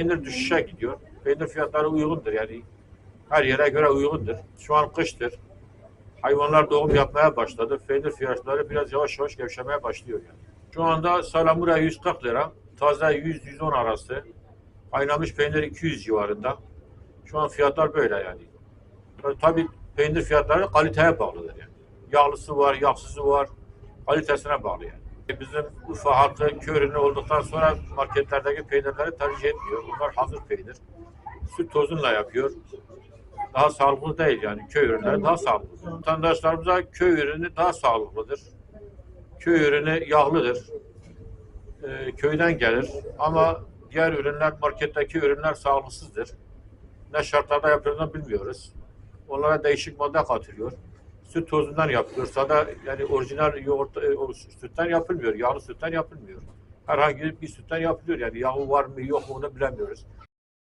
Peynir düşüşe gidiyor. Peynir fiyatları uygundur yani. Her yere göre uygundur. Şu an kıştır. Hayvanlar doğum yapmaya başladı. Peynir fiyatları biraz yavaş yavaş gevşemeye başlıyor yani. Şu anda salamura 140 lira. Taze 100-110 arası. Kaynamış peynir 200 civarında. Şu an fiyatlar böyle yani. Tabii peynir fiyatları kaliteye bağlıdır yani. Yağlısı var, yağsızı var. Kalitesine bağlı yani. Bizim Urfa halkı köy ürünü olduktan sonra marketlerdeki peynirleri tercih etmiyor. Bunlar hazır peynir. Süt tozunla yapıyor. Daha sağlıklı değil yani. Köy ürünleri daha sağlıklı. Vatandaşlarımıza köy ürünü daha sağlıklıdır. Köy ürünü yağlıdır. Ee, köyden gelir. Ama diğer ürünler, marketteki ürünler sağlıksızdır. Ne şartlarda yapıldığını bilmiyoruz. Onlara değişik madde katılıyor. Süt tozundan yapılıyorsa da yani orijinal yoğurt, e, o sütten yapılmıyor. Yağlı sütten yapılmıyor. Herhangi bir sütten yapılıyor. Yani yağı var mı yok mu onu bilemiyoruz.